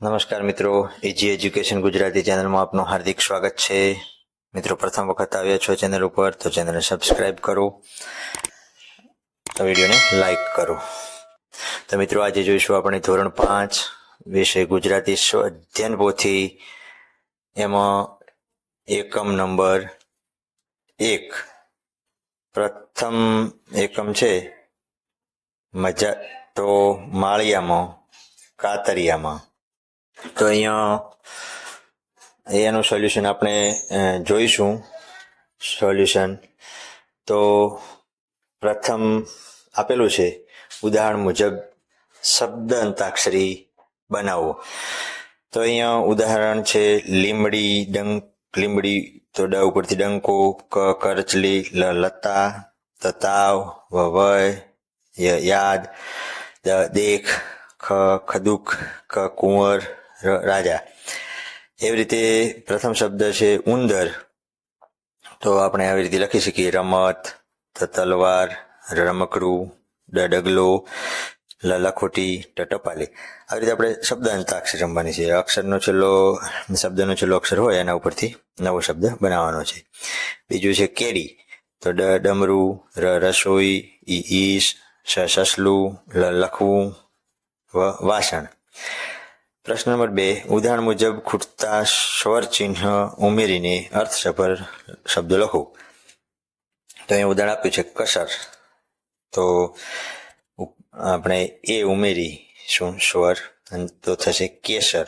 નમસ્કાર મિત્રો, AG education Gujarati ચેનલમાં આપનું હાર્દિક સ્વાગત છે. મિત્રો, પ્રથમ વખત આવ્યા છો ચેનલ ઉપર, તો ચેનલને સબસ્ક્રાઈબ કરો વિડીયોને લાઈક કરો. તો મિત્રો, આજે જોઈશું આપણે ધોરણ પાંચ વિષય ગુજરાતી અધ્યયન પોથી. એમાં એકમ નંબર એક. પ્રથમ એકમ છે મજા, તો માળિયામાં, કાતરિયામાં. તો અહીંયા એનું સોલ્યુશન આપણે જોઈશું. સોલ્યુશન તો પ્રથમ આપેલું છે, ઉદાહરણ મુજબ શબ્દ અંતાક્ષરી બનાવો. તો અહીંયા ઉદાહરણ છે, લીમડી, ડંક, લીમડી તો ડ ઉપરથી ડંકો, ક, કરચલી, લ, લતા, તતાવ વવય યાદ, દ, દેખ, ખ ખદુક ક, કુંવર રાજા. એવી રીતે પ્રથમ શબ્દ છે ઉંદર. તો આપણે આવી રીતે લખી શકીએ રમત તલવાર, રમકડું ડગલો, લ, લખોટી, ટ, ટપાલી. આવી રીતે આપણે શબ્દ અંતાક્ષરી રમવાની છે. અક્ષરનો છેલ્લો શબ્દનો છેલ્લો અક્ષર હોય એના ઉપરથી નવો શબ્દ બનાવવાનો છે. બીજું છે કેરી તો ડ, ડમરું, ર, રસોઈ, ઈ, ઈશ સસલું, લ, લખવું વાસણ. પ્રશ્ન નંબર બે, ઉદાહરણ મુજબ ખૂટતા સ્વર ચિહ્ન ઉમેરીને અર્થસભર શબ્દ લખો. તો અહીં ઉદાહરણ આપ્યું છે કસર. તો આપણે એ ઉમેરી શું? સ્વર. તો થશે કેસર.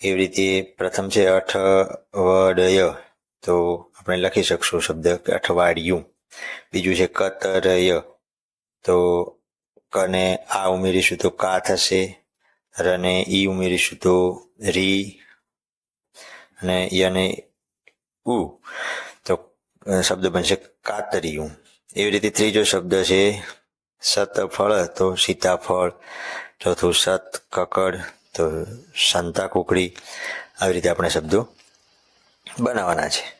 એવી રીતે પ્રથમ છે અઠવડય. તો આપણે લખી શકશું શબ્દ અઠવાડિયું. બીજું છે કતરય. તો કને આ ઉમેરીશું તો કા થશે? રને ઈ ઉમેરીશું તો રી અને યને ઉ. તો શબ્દ બનશે કાતરિયું. એવી રીતે ત્રીજો શબ્દ છે સતફળ, તો સીતાફળ, ચોથું સત કકડ તો સંતા કુકડી આવી રીતે આપણે શબ્દો બનાવવાના છે.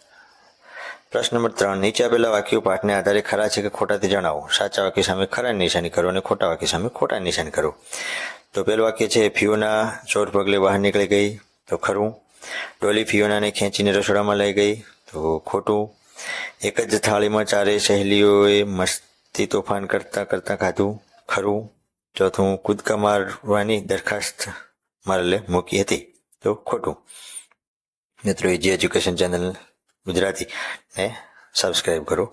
પ્રશ્ન નંબર ત્રણ, નીચે આપેલા વાક્યો પાઠને આધારે ખરા છે કે ખોટા તે જણાવો. સાચા વાક્ય સામે ખરા નિશાની કરો અને ખોટા વાક્ય સામે ખોટા નિશાની કરો. તો પહેલું વાક્ય છે, ફિયોના ચોર પગલે બહાર નીકળી ગઈ. તો ખરું. ડોલી ફિયોનાને ખેંચીને રસોડામાં લઈ ગઈ. તો ખોટું. એક જ થાળીમાં ચારે સહેલીઓએ મસ્તી તોફાન કરતા કરતા ખાધું. ખરું. ચોથું, કૂદકા મારવાની દરખાસ્ત મારે મૂકી હતી. તો ખોટું. મિત્રો એજી એજ્યુકેશન ચેનલ ગુજરાતી ને સબસ્ક્રાઈબ કરો.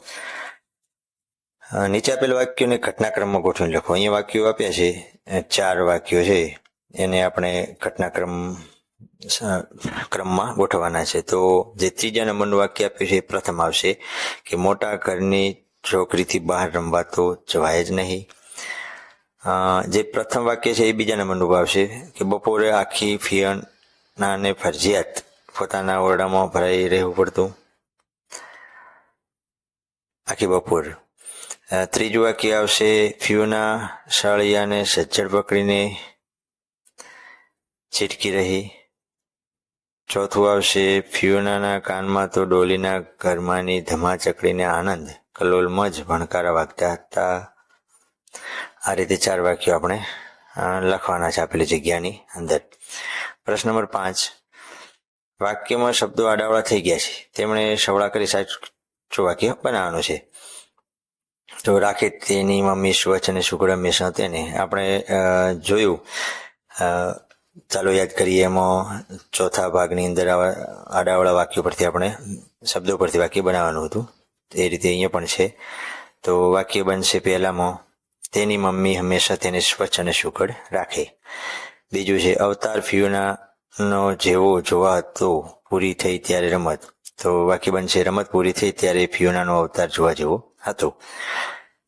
નીચે આપેલ વાક્યોને ઘટનાક્રમમાં ગોઠવીને લખો. અહીંયા વાક્યો આપ્યા છે ચાર વાક્યો છે. એને આપણે ઘટનાક્રમ ક્રમમાં ગોઠવવાના છે. તો જે ત્રીજા નંબરનું વાક્ય આપ્યું છે એ પ્રથમ આવશે કે મોટા ઘરની છોકરીથી બહાર રમવા તો જવાય જ નહીં. જે પ્રથમ વાક્ય છે એ બીજા નંબરનું આવશે કે બપોરે આખી ફિયનાને ફરજિયાત પોતાના ઓરડામાં ભરાઈ રહેવું પડતું. આખી બપોર. ત્રીજું વાક્ય આવશે, ફ્યુના સાળિયાને સજ્જડ પકડીને છીટકી રહી. ચોથું આવશે, ફ્યુનાના કાનમાં તો ડોલીના ઘરમાંની ધમા ચકડીને આનંદ કલોલમાં જ ભણકારા વાગતા હતા. આ રીતે ચાર વાક્યો આપણે લખવાના છે આપેલી જગ્યાની અંદર. પ્રશ્ન નંબર પાંચ. વાક્યમાં શબ્દો આડાવડા થઈ ગયા છે. તેમણે સવડા કરી સાચું વાક્ય બનાવવાનું છે. તો રાખે તેની મમ્મી સ્વચ્છ અને સુગડ હંમેશા તેને આપણે જોયું. ચાલો યાદ કરીએ એમાં ચોથા ભાગની અંદર આડાવાળા વાક્યો પરથી આપણે, શબ્દો પરથી વાક્ય બનાવવાનું હતું. એ રીતે અહીંયા પણ છે. તો વાક્ય બનશે પહેલામાં, તેની મમ્મી હંમેશા તેને સ્વચ્છ અને સુઘડ રાખે. બીજું છે, અવતાર ફિયુના નો જેવો જોવા હતો પૂરી થઈ ત્યારે રમત. તો વાક્ય બનશે રમત પૂરી થઈ ત્યારે ફિયોનાનો અવતાર જોવા જેવો હતો.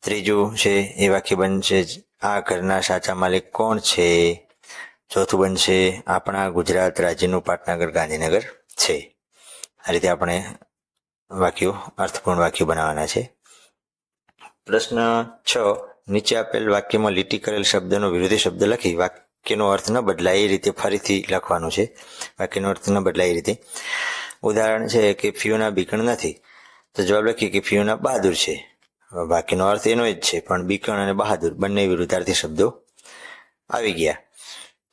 ત્રીજું છે એ વાક્ય બનશે આ ઘરના સાચા માલિક કોણ છે? ચોથું બનશે આપણા ગુજરાત રાજ્યનું પાટનગર ગાંધીનગર છે. આ રીતે આપણે વાક્યો, અર્થપૂર્ણ વાક્યો બનાવવાના છે. પ્રશ્ન છ. નીચે આપેલ વાક્યમાં લીટી કરેલ શબ્દનો વિરોધી શબ્દ લખી વાક્યનો અર્થ ન બદલાય એ રીતે ફરીથી લખવાનું છે. વાક્યનો અર્થ ન બદલાય એ રીતે. ઉદાહરણ છે કે ફિયોના બીકણ નથી. તો જવાબ લખીએ કે ફિયોના બહાદુર છે. બાકીનો અર્થ એનો જ છે, પણ બીકણ અને બહાદુર બંને વિરુદ્ધાર્થી શબ્દો આવી ગયા.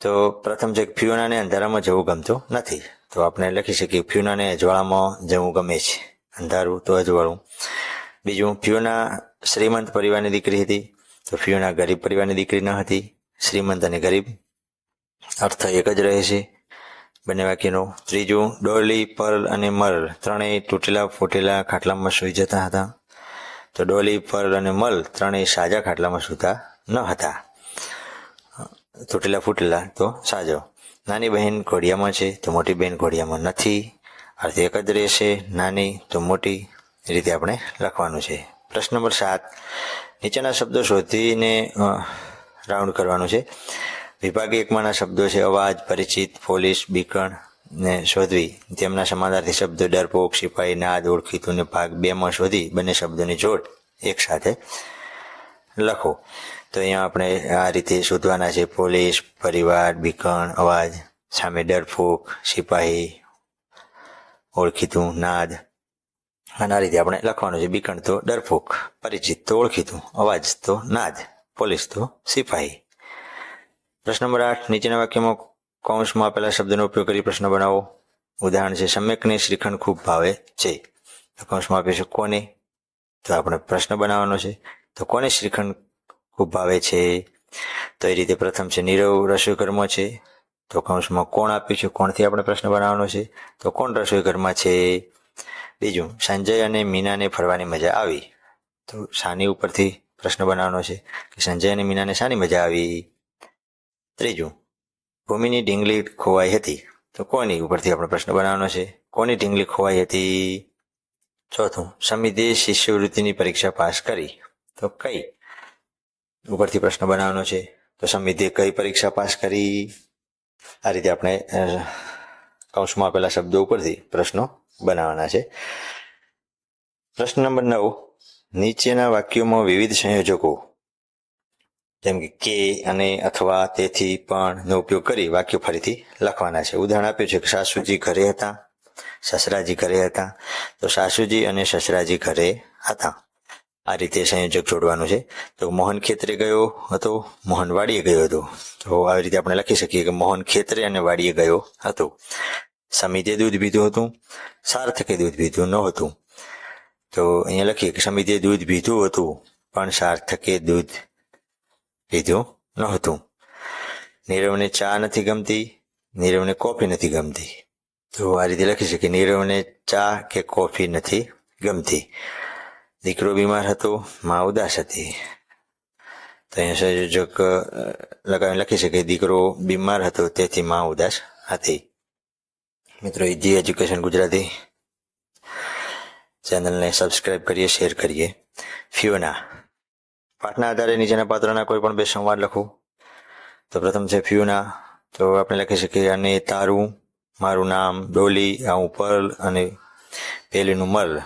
તો પ્રથમ છે ફિયોનાને અંધારામાં જવું ગમતું નથી. તો આપણે લખી શકીએ ફ્યુનાને અજવાળામાં જવું ગમે છે. અંધારું તો અજવાળું. બીજું, ફ્યુના શ્રીમંત પરિવારની દીકરી હતી. તો ફ્યુના ગરીબ પરિવારની દીકરી ન હતી. શ્રીમંત અને ગરીબ અર્થ એક જ રહે છે. બંને વાક્યનો ત્રીજું, ડોલી, પર્લ અને મર્લ ત્રણેય તૂટેલા, ફૂટેલા ખાટલામાં સૂઈ જતા હતા. તો ડોલી, પર્લ અને મલ ત્રણેય સાજા ખાટલામાં સૂતા ન હતા. તૂટેલા, ફૂટેલા તો સાજો. નાની બહેન ઘોડિયામાં છે તો મોટી બહેન ઘોડિયામાં નથી. અર્થ એક જ રહેશે, નાની તો મોટી રીતે આપણે લખવાનું છે. પ્રશ્ન નંબર સાત. નીચેના શબ્દો શોધીને રાઉન્ડ કરવાનું છે. વિભાગ એકમાંના શબ્દો છે, અવાજ, પરિચિત, પોલીસ, બીકણ ને શોધવી. તેમના સમાનાર્થી શબ્દો, ડરપોક, સિપાહી, નાદ, ઓળખીતું ને ભાગ બેમાં શોધી બંને શબ્દોની જોડ એક સાથે લખો. તો અહીંયા આપણે આ રીતે શોધવાના છે. પોલીસ, પરિવાર, બીકણ, અવાજ, સામે ડરફોક સિપાહી, ઓળખીતું, નાદ. અને આ રીતે આપણે લખવાનું છે. બીકણ તો ડરફોક પરિચિત તો ઓળખીતું, અવાજ તો નાદ. પોલીસ તો સિપાહી. પ્રશ્ન નંબર આઠ, નીચેના વાક્યમાં કૌંસમાં આપેલા શબ્દનો ઉપયોગ કરી પ્રશ્ન બનાવો. ઉદાહરણ છે, સમ્યકને શ્રીખંડ ખૂબ ભાવે છે. તો કૌંસમાં આપ્યું છે, કોને? તો આપણે પ્રશ્ન બનાવવાનો છે, તો કોને શ્રીખંડ ખૂબ ભાવે છે? તો એ રીતે પ્રથમ છે, નીરવ રસોઈ ઘરમાં છે. તો કૌંસમાં કોણ આપ્યું છે, કોણથી આપણે પ્રશ્ન બનાવવાનો છે? તો કોણ રસોઈ ઘરમાં છે? બીજું, સંજય અને મીનાને ફરવાની મજા આવી. તો શાની ઉપરથી પ્રશ્ન બનાવવાનો છે કે સંજય અને મીનાને શાની મજા આવી? ત્રીજું, ભૂમિની ઢીંગલી ખોવાઈ હતી, તો કોની ઉપરથી આપણે પ્રશ્ન બનાવવાનો છે? કોની ઢીંગલી ખોવાઈ હતી? ચોથું, સમિતિએ શિષ્યવૃત્તિની પરીક્ષા પાસ કરી, તો કઈ ઉપરથી પ્રશ્ન બનાવવાનો છે? તો સમિતિએ કઈ પરીક્ષા પાસ કરી? આ રીતે આપણે કૌંસમાં આપેલા શબ્દો ઉપરથી પ્રશ્નો બનાવવાના છે. પ્રશ્ન નંબર નવ નીચેના વાક્યોમાં વિવિધ સંયોજકો, જેમ કે અને અથવા તેથી પણ નો ઉપયોગ કરી વાક્યો ફરીથી લખવાના છે. ઉદાહરણ આપ્યું છે કે સાસુજી ઘરે હતા, સસરાજી ઘરે હતા, તો સાસુજી અને સસરાજી ઘરે હતા. આ રીતે સંયોજક જોડવાનું છે. તો મોહન ખેતરે ગયો હતો, મોહન વાડીએ ગયો હતો. તો આવી રીતે આપણે લખી શકીએ કે મોહન ખેતરે અને વાડીએ ગયો હતો. સમિતે દૂધ પીધું હતું, સાર્થકે દૂધ પીધું ન હતું. તો અહીંયા લખીએ કે સમિતિએ દૂધ પીધું હતું, પણ સાર્થકે દૂધ પીધું નહોતું. નીરવને ચા નથી ગમતી, નીરવને કોફી નથી ગમતી. તો આ રીતે લખી શકીએ, નીરવને ચા કે કોફી નથી ગમતી. દીકરો બીમાર હતો, મા ઉદાસ હતી. તો અહીંયા સંયોજક લગાવીને લખી શકે દીકરો બીમાર હતો, તેથી મા ઉદાસ હતી. મિત્રો ઈજી એજ્યુકેશન ગુજરાતી ચેનલને સબસ્ક્રાઇબ કરીએ, શેર કરીએ. ફ્યુના. પાઠના આધારે નીચેના પાત્રના કોઈ પણ બે સંવાદ લખો. તો પ્રથમ છે ફ્યુના. તો આપણે લખી શકીએ, અને તારું, મારું નામ ડોલી, આ ઉપર અને પેલીનું મલ.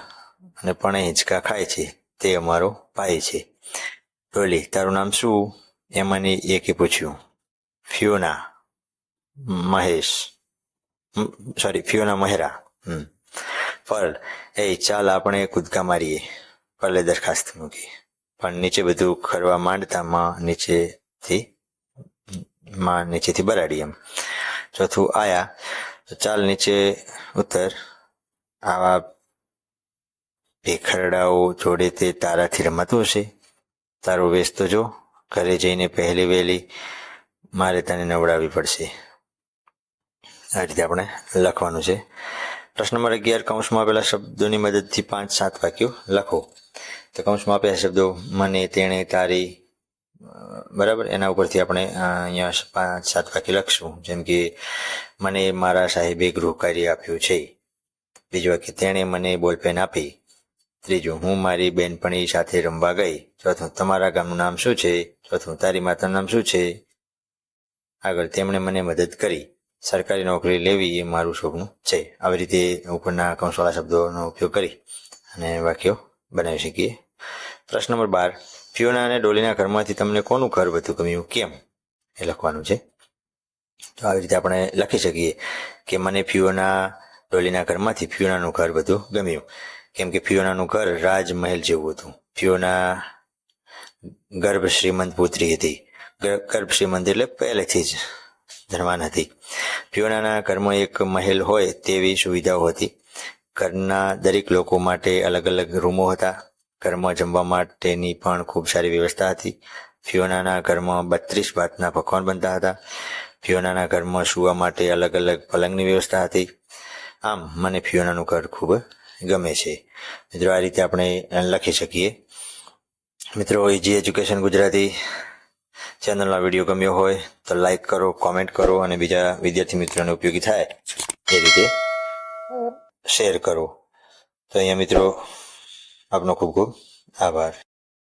અને પણ હિંચકા ખાય છે, તે અમારો ભાઈ છે. ડોલી, તારું નામ શું? એમાંની એકે પૂછ્યું. Fiona. Mahesh. Sorry Fiona Mehra. હમ. પર્લ એ ચાલ આપણે કૂદકા મારીએ. પરલે દરખાસ્ત મૂકી પણ નીચે બધું ખરવા માંડતા માં નીચેથી માં નીચેથી બરાડી એમ. ચોથું આયા. ચાલ નીચે ઉતર. આવા ભેખરડાઓ જોડે તે તારાથી રમાતું હશે. તારો વેશ તો જો. ઘરે જઈને પહેલી વહેલી મારે તને નવડાવવી પડશે. આ રીતે આપણે લખવાનું છે. પ્રશ્ન નંબર અગિયાર, કૌંસમાં આપેલા શબ્દોની મદદથી પાંચ, સાત વાક્યો લખો. તો કૌંસમાં આપેલા શબ્દો મને, તેણે, તારી બરાબર? એના ઉપરથી આપણે અહીંયા પાંચ, સાત વાક્ય લખશું. જેમ કે, મને મારા સાહેબે ગૃહ કાર્ય આપ્યું છે. બીજું વાક્ય, તેણે મને બોલપેન આપી. ત્રીજું, હું મારી બેનપણી સાથે રમવા ગઈ. ચોથું, તમારા ગામનું નામ શું છે? ચોથું, તારી માતાનું નામ શું છે? આગળ, તેમણે મને મદદ કરી. સરકારી નોકરી લેવી એ મારું સપનું છે. આવી રીતે ઉપરના કંસોળા શબ્દોનો ઉપયોગ કરી અને વાક્યો બનાવી શકીએ. પ્રશ્ન નંબર બાર. ફિયોના અને ડોલીના ઘરમાંથી તમને કોનું ઘર વધુ ગમ્યું? કેમ? એ લખવાનું છે. તો આવી રીતે આપણે લખી શકીએ કે મને ફિયોના ડોલીના ઘરમાંથી ફિયોનાનું ઘર વધુ ગમ્યું. કેમ કે ફિયોનાનું ઘર રાજમહેલ જેવું હતું. ફિયોના ગર્ભ શ્રીમંત પુત્રી હતી. ગર- ગર્ભ શ્રીમંત એટલે પહેલેથી જ ધનવાન હતી. ફિયોનાના ઘરમાં એક મહેલ હોય તેવી સુવિધાઓ હતી. ઘરના દરેક લોકો માટે અલગ અલગ રૂમો હતા. ઘરમાં જમવા માટેની પણ ખૂબ સારી વ્યવસ્થા હતી. ફિયોનાના ઘરમાં બત્રીસ ભાતના પકવાન બનતા હતા. ફિયોનાના ઘરમાં સૂવા માટે અલગ અલગ પલંગની વ્યવસ્થા હતી. આમ મને ફિયોનાનું ઘર ખૂબ ગમે છે. મિત્રો, આ રીતે આપણે લખી શકીએ. મિત્રો ઇજી એજ્યુકેશન ગુજરાતી ચેનલનો વીડિયો ગમ્યો હોય તો લાઈક કરો, કોમેન્ટ કરો અને બીજા વિદ્યાર્થી મિત્રોને ઉપયોગી થાય એ રીતે શેર કરો. તો અહીંયા મિત્રો આપનો ખૂબ ખૂબ આભાર.